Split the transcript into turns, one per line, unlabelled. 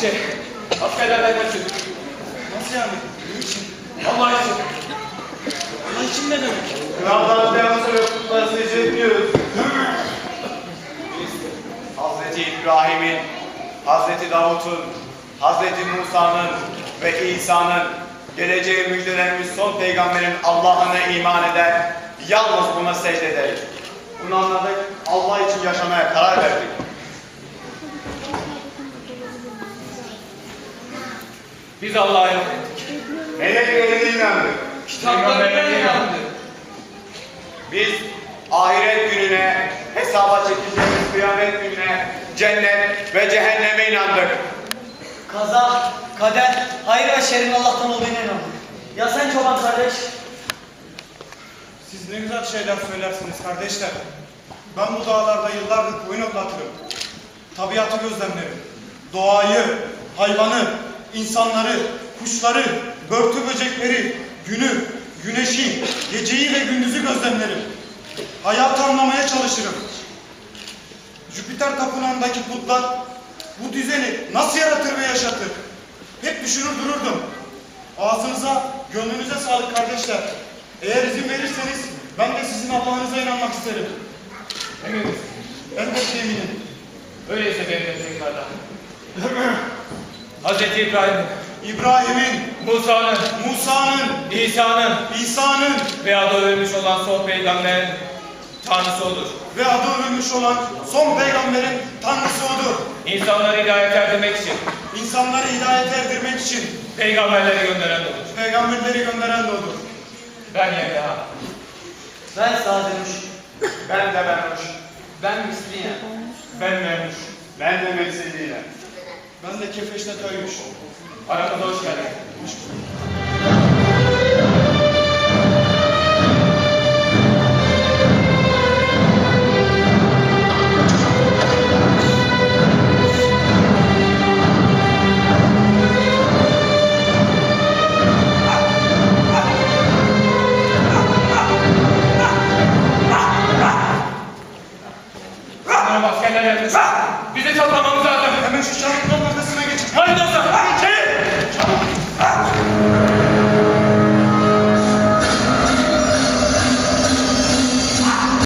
Şey, affederler kaçın.
Nasıl yani? Niçin?
Allah için. Allah için ne demek?
Kraldan selam söyle tutmasını izletiyoruz. Hazreti İbrahim'in, Hazreti Davut'un, Hazreti Musa'nın ve İsa'nın geleceği müjdelenmiş son peygamberin Allah'ına iman eder, yalnız buna secde ederiz. Bunu anladık, Allah için yaşamaya karar verdik.
Biz Allah'a ettik.
Meleklerine inandık.
Peygamberlerine inandık.
Biz ahiret gününe, hesaba çekileceğimiz kıyamet gününe, cennet ve cehenneme inandık.
Kaza, kader, hayır ve şerrin Allah'tan olduğuna inandık. Ya sen çoban kardeş?
Siz ne güzel şeyler söylersiniz kardeşler. Ben bu dağlarda yıllardır koyun otlatırım. Tabiatı gözlemlerim. Doğayı, hayvanı, insanları, kuşları, börtü böcekleri, günü, güneşi, geceyi ve gündüzü gözlemlerim. Hayatı anlamaya çalışırım. Jüpiter tapınağındaki putlar bu düzeni nasıl yaratır ve yaşatır? Hep düşünür dururdum. Ağzınıza, gönlünüze sağlık kardeşler. Eğer izin verirseniz ben de sizin Allah'ınıza inanmak isterim.
Misin?
Elbette eminim.
Öyleyse benim tekrardan. Hazreti İbrahim,
İbrahim'in,
Musa'nın,
Musa'nın,
İsa'nın
İsa'nın
ve adı ölmüş olan son peygamberin Tanrısı odur.
ve adı övülmüş olan son peygamberin Tanrısı odur.
İnsanları hidayet erdirmek için
İnsanları hidayet erdirmek için
peygamberleri gönderen odur.
peygamberleri gönderen de odur.
Ben Yahya.
Ben sağ dönüş.
Ben de Bermuş,
Ben Müslüman.
Ben Mehmuş.
ben de Meksiliyle.
Ben de Kefeş'te Toymuş.
Aramıza hoş geldin.
Hoş bulduk.
Merhaba askerler yardımcısı. Bizi toplamamız lazım.
Hemen şu çabuk.